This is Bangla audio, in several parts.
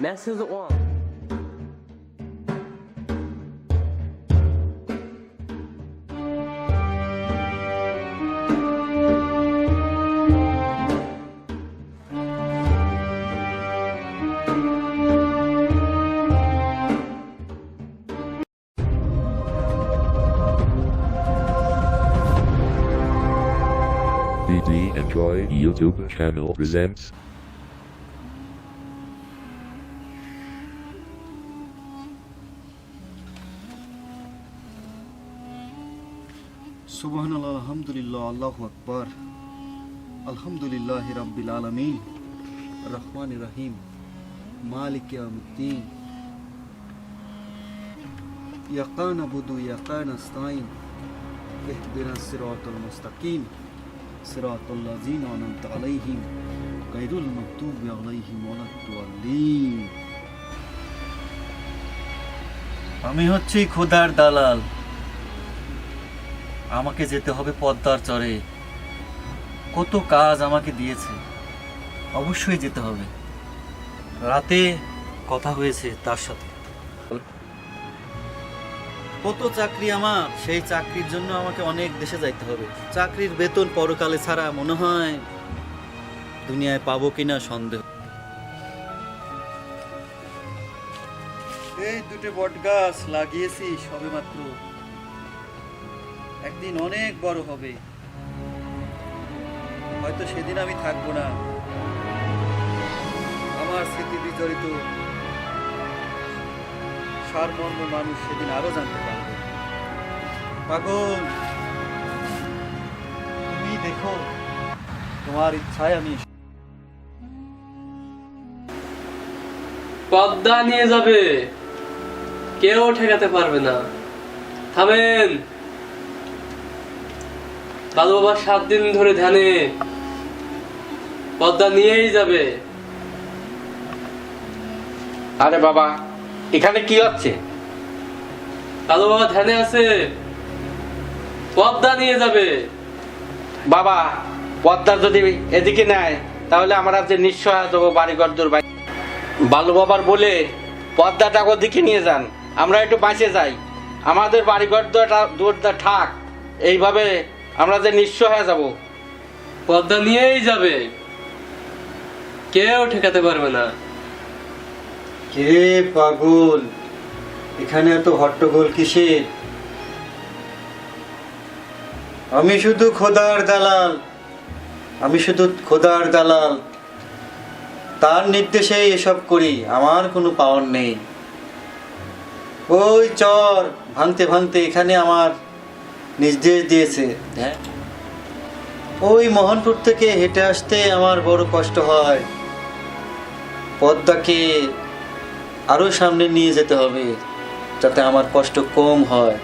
Message on. BD Enjoy YouTube channel presents সুবহান আল্লাহ আলহামদুলিল্লাহ আল্লাহ আকবর আলহামদুলিল্লাহ রাব্বিল আলমিন রহমান রহিম মালিক ইয়ামুদ্দিন ইয়াকান আবুদু ইয়াকান আস্তাইন اهدنا الصراط المستقيم صراط الذين أنعمت عليهم غير المغضوب عليهم ولا الضالين আমি হচ্ছি খোদার দালাল আমাকে যেতে হবে পদ্মার চরে। কত কাজ আমাকে দিয়েছে, অবশ্যই যেতে হবে। রাতে কথা হয়েছে তার সাথে। কত চাকরি আমার, সেই চাকরির জন্য আমাকে অনেক দেশে যাইতে হবে। চাকরির বেতন পরকালে ছাড়া মনে হয় দুনিয়ায় পাবো কিনা সন্দেহ। এই দুটো বট গাছ লাগিয়েছি সবে মাত্র একদিন অনেক বড় হবে। হয়তো সেদিন আমি থাকব না। আমার স্মৃতি বিজড়িত সারমর্ম মানুষ সেদিন আরও জানতে পারবে। পাগল, তুমি দেখো, তোমার ইচ্ছায় আমি পদ্মা নিয়ে যাবে। কেউ ঠেকাতে পারবে না। থামেন। দাদু বাবা সাত দিন ধরে ধ্যানে। পদ্মা নিয়েই যাবে। আরে বাবা এখানে কি হচ্ছে? দাদু বাবা ধ্যানে আছে। পদ্মা নিয়ে যাবে। বাবা পদ্মা যদি এদিকে নেয় তাহলে আমরা যে নিশ্চয় দেবো বাড়িঘর দূর বাড়ি বালু বাবার বলে পদ্মাটা ওদিকে নিয়ে যান আমরা একটু বাঁচে যাই। আমাদের বাড়িঘর দূরটা ঠাক এইভাবে আমরা যে নিঃস্ব হয়ে যাব। পদ্মা নিয়েই যাবে। কেউ ঠেকাতে পারবে না। কে পাগল? এখানে এত হট্টগোল কিসের? আমি শুধু খোদার দালাল। আমি শুধু খোদার দালাল। তার নির্দেশে এসব করি আমার কোনো পাওয়ার নেই। ওই চর ভাঙতে ভাঙতে এখানে আমার নির্দেশ দিয়েছে। হ্যাঁ। ওই মোহনপুর থেকে হেঁটে আসতে আমার বড় কষ্ট হয়। পদ্মাকে আরও সামনে নিয়ে যেতে হবে যাতে আমার কষ্ট কম হয়।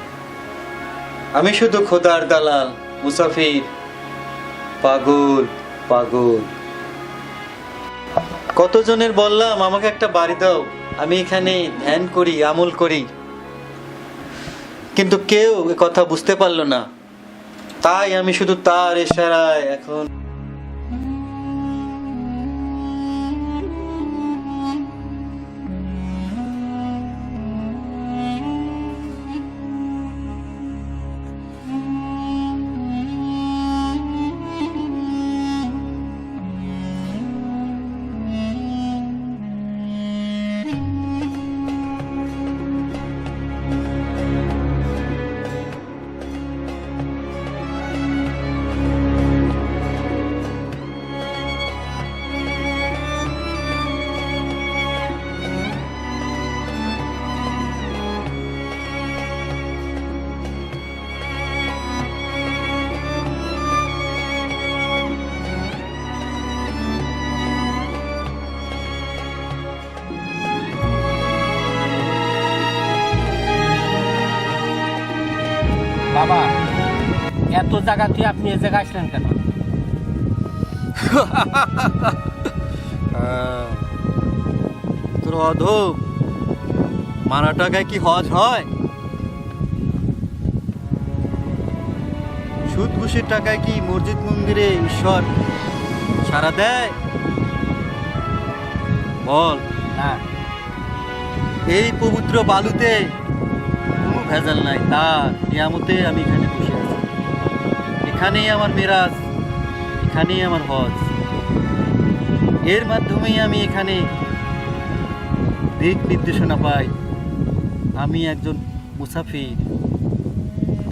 আমি শুধু খোদার দালাল মুসাফির পাগল পাগল। কতজনের বললাম আমাকে একটা বাড়ি দাও আমি এখানে ধ্যান করি আমল করি। কিন্তু কেউ কথা বুঝতে পারল না। তাই আমি শুধু তার ইশারায় এখন এত জায়গা তুই আপনি এ জায়গায় আসলেন কেন? তোর অধম মারা টাকায় কি হজ হয়? সুদ ঘুষের টাকায় কি মসজিদ মন্দিরে ঈশ্বর সারা দেয়? বল। না এই পবিত্র বালুতে কোনো ভেজাল নাই। তার নিয়ামতে আমি এখানে এখানেই আমার মেরাজ, এখানেই আমার হজ। এর মাধ্যমেই আমি এখানে দিক নির্দেশনা পাই। আমি একজন মুসাফির।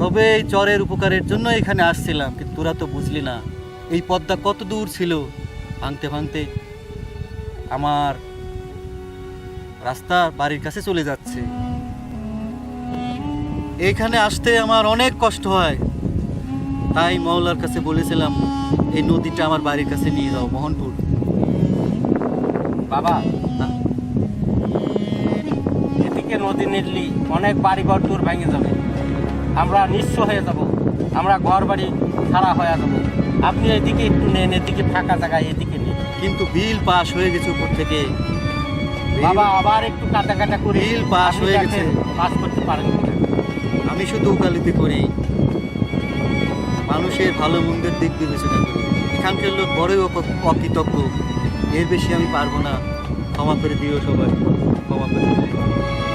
তবে এই চরের উপকারের জন্য এখানে আসছিলাম, কিন্তু তোরা তো বুঝলি না, এই পদ্মা কত দূর ছিল। ভাঙতে ভাঙতে আমার রাস্তা বাড়ির কাছে চলে যাচ্ছে। এখানে আসতে আমার অনেক কষ্ট হয়। তাই মওলার কাছে বলেছিলাম এই নদীটা আমার বাড়ির কাছে নিয়ে যাও মোহনপুর। বাবা এদিকে নদী নিডলি অনেক বাড়ি ঘর দূর ভেঙে যাবে। আমরা নিঃস্ব হয়ে যাব আমরা ঘর বাড়ি ছাড়া হয়ে যাব। আপনি এদিকে একটু নেন এদিকে ফাঁকা জায়গায় এদিকে নেন। কিন্তু বিল পাস হয়ে গেছে উপর থেকে। বাবা আবার একটু কাটা কাটা করে বিল পাস হয়ে গেছে। পাস করতে পারেন। আমি শুধু উকালতি করি। মানুষের ভালো মন্দের দিক বিবেচনা করি। এখানকার লোক বড়ই অকৃতজ্ঞ। এর বেশি আমি পারব না। ক্ষমা করে দিও সবাই। ক্ষমা করে দিও।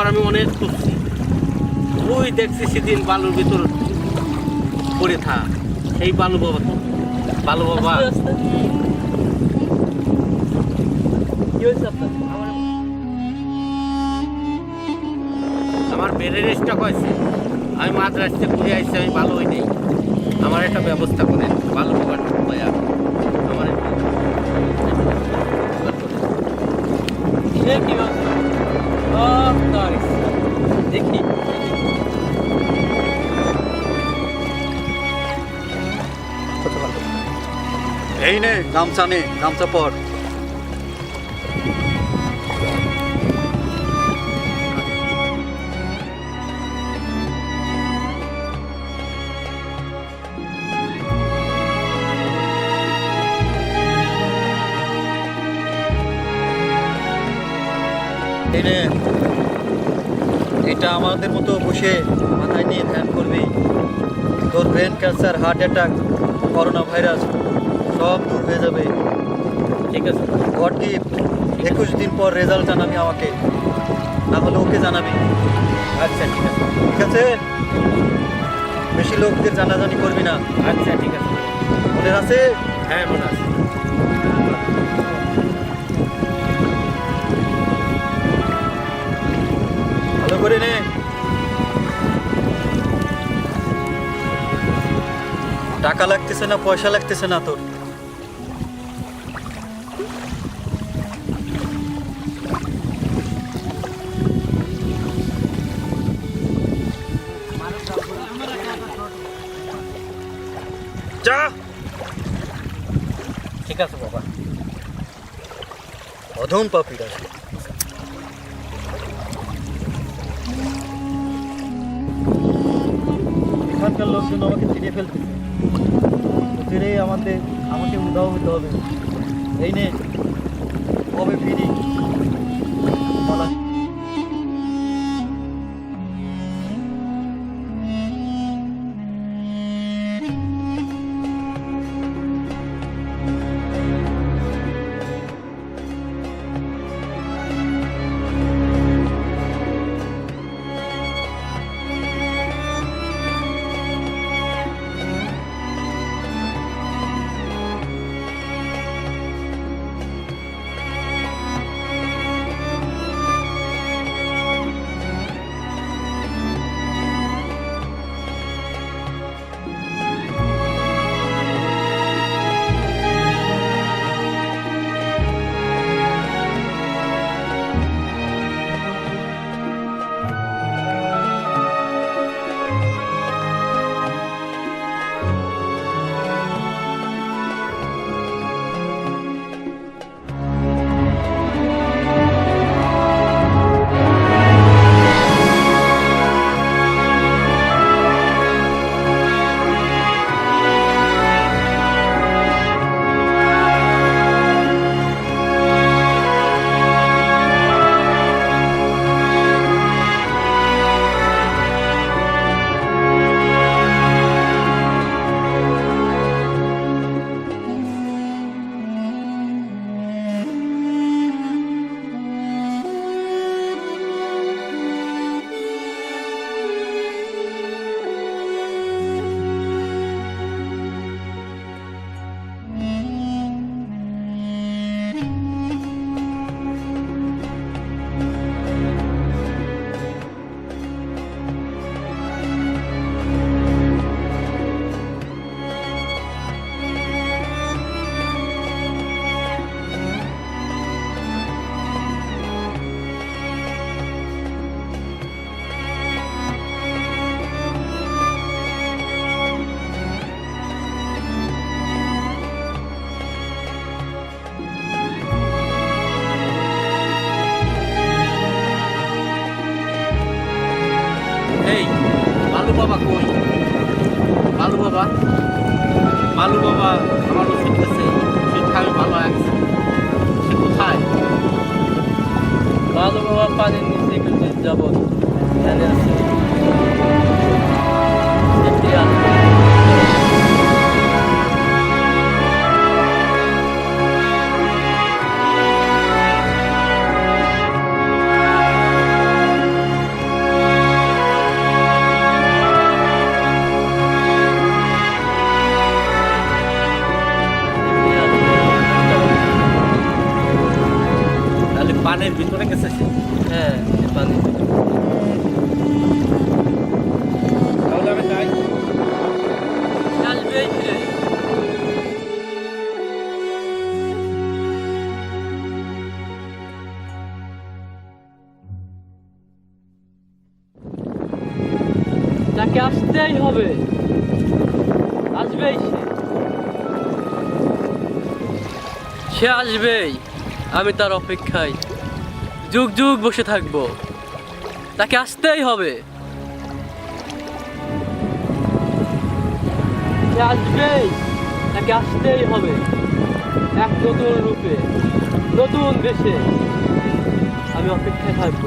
বাবার আমি অনেক খুঁজছি। ওই দেখছি সেদিন বালুর ভিতর পড়ে থাক। সেই বালু বাবা তো বালু বাবা। আমার বেড়ের স্টক হয়েছে আমি মাদ্রাস থেকে ঘুরে আসছি আমি ভালো হই নেই। আমার একটা ব্যবস্থা করেন ভালো বাবার ভাইয়া আমার একটু দেখি। এই নে গামছা নে গামছা পর। আমাদের মতো বসে মাথায় নিয়ে ধ্যান করবি। তোর brain cancer heart attack corona virus সব দূর হয়ে যাবে। ঠিক আছে। গড গিফট একুশ দিন পর রেজাল্ট জানাবি আমাকে। না হলে ওকে জানাবি। আচ্ছা ঠিক আছে। ঠিক আছে? বেশি লোকদের জানাজানি করবি না। আচ্ছা ঠিক আছে। মনে আছে? হ্যাঁ মনে আছে। করে নে। টাকা লাগতেছে না পয়সা লাগতেছে না তোর। যা। ঠিক আছে বাবা। অধম পাপিরা। এখানকার লোকজন আমাকে চিনে ফেলতেছে ফিরে আমাদের, আমাকে উদাহ হতে হবে। এই নে, কবে ফিরি? বলা আসতেই হবে। আসবেই সে। আসবেই, আমি তার অপেক্ষায়। যুগ যুগ বসে থাকব। তাকে আসতেই হবে। সে আসবেই, তাকে আসতেই হবে। এক নতুন রূপে, নতুন দেশে। আমি অপেক্ষায় থাকব